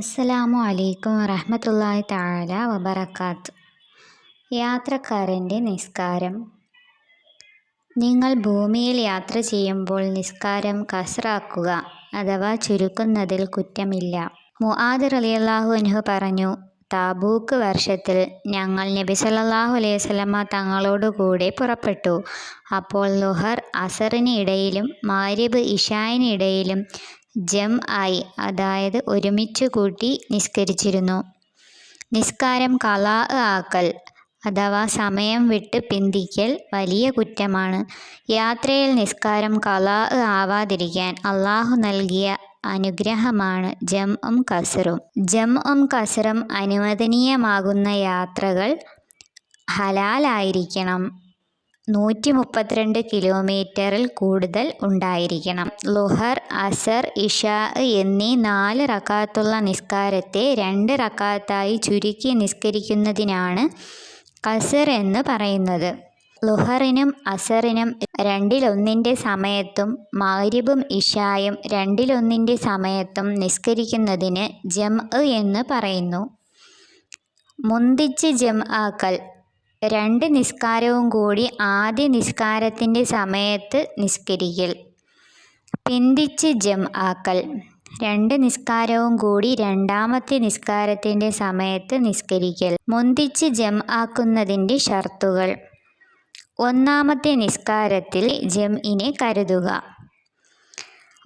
അസ്സലാമു അലൈക്കും വറഹമത്തല്ലാഹി തആല വബറക്കാത്ത് യാത്രക്കാരന്റെ നിസ്കാരം. നിങ്ങൾ ഭൂമിയിൽ യാത്ര ചെയ്യുമ്പോൾ നിസ്കാരം കസറാക്കുക അഥവാ ചുരുക്കുന്നതിൽ കുറ്റമില്ല. മുആദ് റളിയല്ലാഹു അൻഹു പറഞ്ഞു താബൂക്ക് വർഷത്തിൽ ഞങ്ങൾ നബി സല്ലല്ലാഹു അലൈഹി സ്വലമ തങ്ങളോടുകൂടെ പുറപ്പെട്ടു. അപ്പോൾ ലുഹർ അസറിന് ഇടയിലും മാരിബ് ഇഷായിനിടയിലും ജം ആയി അതായത് ഒരുമിച്ച് കൂട്ടി നിസ്കരിച്ചിരുന്നു. നിസ്കാരം കലാ ആക്കൽ അഥവാ സമയം വിട്ട് പിന്തിക്കൽ വലിയ കുറ്റമാണ്. യാത്രയിൽ നിസ്കാരം കലാ ആവാതിരിക്കാൻ അള്ളാഹു നൽകിയ അനുഗ്രഹമാണ് ജം ഉം കസറും. ജം ഉം കസറും അനുവദനീയമാകുന്ന യാത്രകൾ ഹലാലായിരിക്കണം. നൂറ്റി മുപ്പത്തിരണ്ട് കിലോമീറ്ററിൽ കൂടുതൽ ഉണ്ടായിരിക്കണം. ലുഹർ അസർ ഇഷാ എന്നീ നാല് റക്കാത്തുള്ള നിസ്കാരത്തെ രണ്ട് റക്കാത്തായി ചുരുക്കി നിസ്കരിക്കുന്നതിനാണ് കസർ എന്ന് പറയുന്നത്. ലുഹറിനും അസറിനും രണ്ടിലൊന്നിന്റെ സമയത്തും മഗ്രിബും ഇഷായും രണ്ടിലൊന്നിന്റെ സമയത്തും നിസ്കരിക്കുന്നതിന് ജം എന്ന് പറയുന്നു. മുന്തിച്ച് ജം ആക്കൽ രണ്ട് നിസ്കാരവും കൂടി ആദ്യ നിസ്കാരത്തിന്റെ സമയത്ത് നിസ്കരിക്കൽ. പിന്തിച്ച് ജം ആക്കൽ. രണ്ട് നിസ്കാരവും കൂടി രണ്ടാമത്തെ നിസ്കാരത്തിന്റെ സമയത്ത് നിസ്കരിക്കൽ. മുന്തിച്ച് ജം ആക്കുന്നതിന്റെ ഷർത്തുകൾ. ഒന്നാമത്തെ നിസ്കാരത്തിൽ ജം ഇനെ കരുതുക.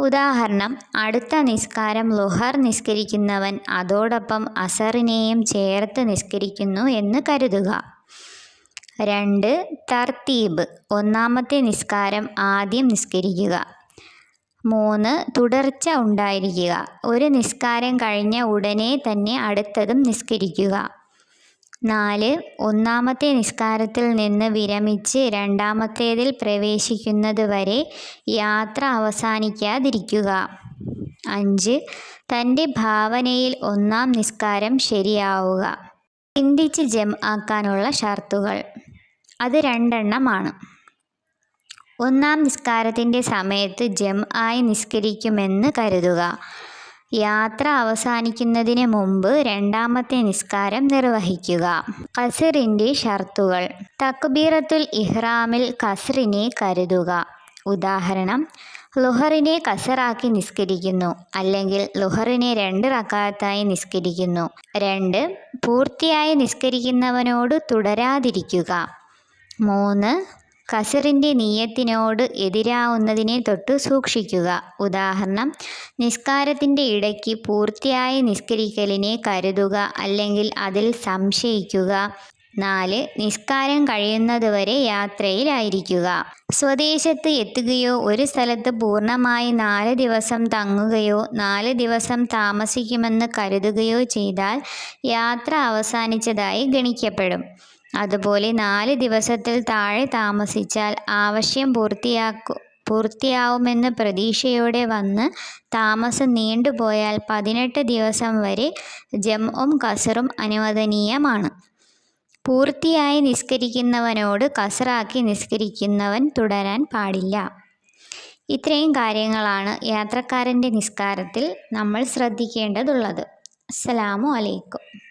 ഉദാഹരണം അടുത്ത നിസ്കാരം ലുഹർ നിസ്കരിക്കുന്നവൻ അതോടൊപ്പം അസറിനെയും ചേർത്ത് നിസ്കരിക്കുന്നു എന്ന് കരുതുക. രണ്ട് തർത്തീബ്. ഒന്നാമത്തെ നിസ്കാരം ആദ്യം നിസ്കരിക്കുക. മൂന്ന് തുടർച്ച ഉണ്ടായിരിക്കുക. ഒരു നിസ്കാരം കഴിഞ്ഞ ഉടനെ തന്നെ അടുത്തതും നിസ്കരിക്കുക. നാല് ഒന്നാമത്തെ നിസ്കാരത്തിൽ നിന്ന് വിരമിച്ച് രണ്ടാമത്തേതിൽ പ്രവേശിക്കുന്നതുവരെ യാത്ര അവസാനിക്കാതിരിക്കുക. അഞ്ച് തന്റെ ഭാവനയിൽ ഒന്നാം നിസ്കാരം ശരിയാവുക. ചിന്തിച്ച് ജം ആക്കാനുള്ള ഷർത്തുകൾ. അത് രണ്ടെണ്ണമാണ്. ഒന്നാം നിസ്കാരത്തിന്റെ സമയത്ത് ജം ആയി നിസ്കരിക്കുമെന്ന് കരുതുക. യാത്ര അവസാനിക്കുന്നതിന് മുമ്പ് രണ്ടാമത്തെ നിസ്കാരം നിർവഹിക്കുക. കസറിന്റെ ഷർത്തുകൾ. തക്ബീറത്തുൽ ഇഹ്റാമിൽ കസറിനെ കരുതുക. ഉദാഹരണം ലുഹറിനെ കസറാക്കി നിസ്കരിക്കുന്നു അല്ലെങ്കിൽ ലുഹറിനെ രണ്ട് റക്കാത്തായി നിസ്കരിക്കുന്നു. രണ്ട് പൂർത്തിയായി നിസ്കരിക്കുന്നവനോട് തുടരാതിരിക്കുക. മൂന്ന്. കസറിന്റെ നീയത്തിനോട് എതിരാവുന്നതിനെ തൊട്ട് സൂക്ഷിക്കുക. ഉദാഹരണം നിസ്കാരത്തിന്റെ ഇടയ്ക്ക് പൂർത്തിയായ നിസ്കരിക്കലിനെ കരുതുക അല്ലെങ്കിൽ അതിൽ സംശയിക്കുക. നാല് നിസ്കാരം കഴിയുന്നതുവരെ യാത്രയിലായിരിക്കുക. സ്വദേശത്ത് എത്തുകയോ ഒരു സ്ഥലത്ത് പൂർണമായി നാല് ദിവസം തങ്ങുകയോ നാല് ദിവസം താമസിക്കുമെന്ന് കരുതുകയോ ചെയ്താൽ യാത്ര അവസാനിച്ചതായി ഗണിക്കപ്പെടും. അതുപോലെ നാല് ദിവസത്തിൽ താഴെ താമസിച്ചാൽ ആവശ്യം പൂർത്തിയാക്കു പൂർത്തിയാവുമെന്ന് പ്രതീക്ഷയോടെ വന്ന് താമസം നീണ്ടുപോയാൽ പതിനെട്ട് ദിവസം വരെ ജംഉം കസറും അനുവദനീയമാണ്. പൂർത്തിയായി നിസ്കരിക്കുന്നവനോട് കസറാക്കി നിസ്കരിക്കുന്നവൻ തുടരാൻ പാടില്ല. ഇത്രയും കാര്യങ്ങളാണ് യാത്രക്കാരന്റെ നിസ്കാരത്തിൽ നമ്മൾ ശ്രദ്ധിക്കേണ്ടതുള്ളത്. അസ്സലാമു അലൈക്കും.